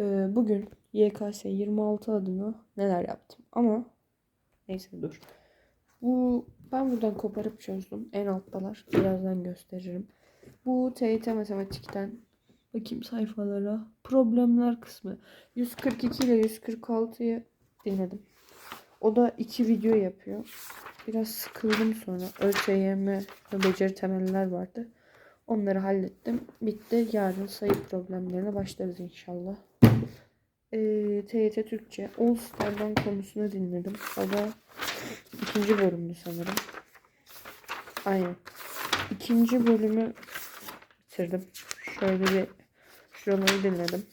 Ee, bugün YKS 26 adına neler yaptım ama neyse dur. Bu ben buradan koparıp çözdüm. En alttalar. Birazdan gösteririm. Bu TYT matematikten bakayım sayfalara. Problemler kısmı. 142 ile 146'yı dinledim. O da iki video yapıyor. Biraz sıkıldım sonra. ÖSYM ve beceri temeller vardı. Onları hallettim. Bitti. Yarın sayı problemlerine başlarız inşallah. Ee, TYT Türkçe All Star'dan konusunu dinledim. O da ikinci bölümdü sanırım. Aynen. İkinci bölümü bitirdim. Şöyle bir şuraları dinledim.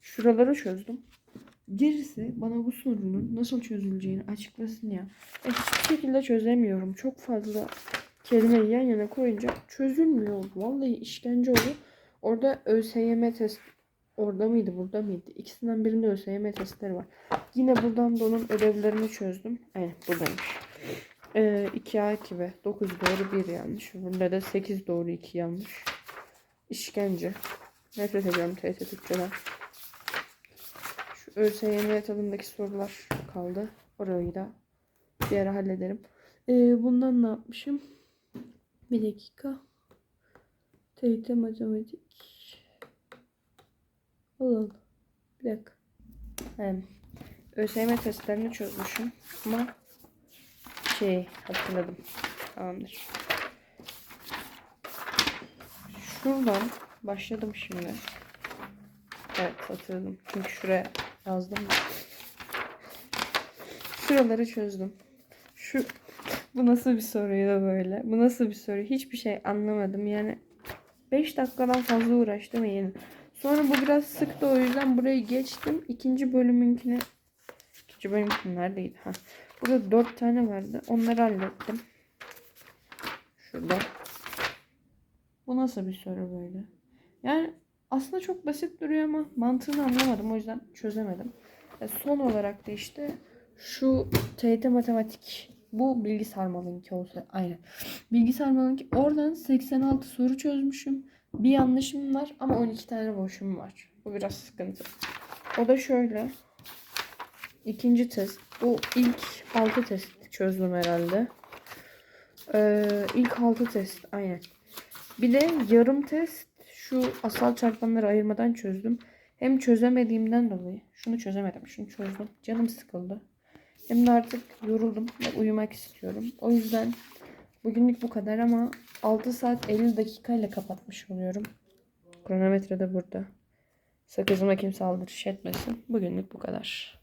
Şuraları çözdüm. Gerisi bana bu sorunun nasıl çözüleceğini açıklasın ya. Ben hiçbir şekilde çözemiyorum. Çok fazla kelimeyi yan yana koyunca çözülmüyor. Vallahi işkence oldu. Orada ÖSYM test orada mıydı burada mıydı? İkisinden birinde ÖSYM testleri var. Yine buradan da onun ödevlerini çözdüm. Evet buradaymış. Ee, 2A 2 B. 9 doğru 1 yanlış. Burada da 8 doğru 2 yanlış. İşkence. Nefret ediyorum TYT Türkçeden. Şu ÖSYM tadındaki sorular kaldı. Orayı da bir ara hallederim. Ee, bundan ne yapmışım? Bir dakika. TYT matematik. Allah. Bir dakika. Yani, ÖSYM testlerini çözmüşüm. Ama şey hatırladım. Tamamdır. Şuradan başladım şimdi. Evet hatırladım. Çünkü şuraya yazdım. Şuraları çözdüm. Şu bu nasıl bir soruydu böyle? Bu nasıl bir soru? Hiçbir şey anlamadım. Yani 5 dakikadan fazla uğraştım yani. Sonra bu biraz sıktı o yüzden burayı geçtim. İkinci bölümünkine ikinci bölümünkü neredeydi? Ha. Burada 4 tane vardı. Onları hallettim. Şurada. Bu nasıl bir soru böyle? Yani aslında çok basit duruyor ama mantığını anlamadım. O yüzden çözemedim. E, son olarak da işte şu TYT matematik bu bilgi sarmalınki olsa aynen. Bilgi sarmalınki oradan 86 soru çözmüşüm. Bir yanlışım var ama 12 tane boşum var. Bu biraz sıkıntı. O da şöyle. İkinci test. Bu ilk 6 test çözdüm herhalde. Ee, ilk 6 test aynen. Bir de yarım test şu asal çarpanları ayırmadan çözdüm. Hem çözemediğimden dolayı şunu çözemedim. Şunu çözdüm. Canım sıkıldı. Hem de artık yoruldum ve uyumak istiyorum. O yüzden bugünlük bu kadar ama 6 saat 50 dakikayla kapatmış oluyorum. Kronometre de burada. Sakızıma kimse aldırış etmesin. Bugünlük bu kadar.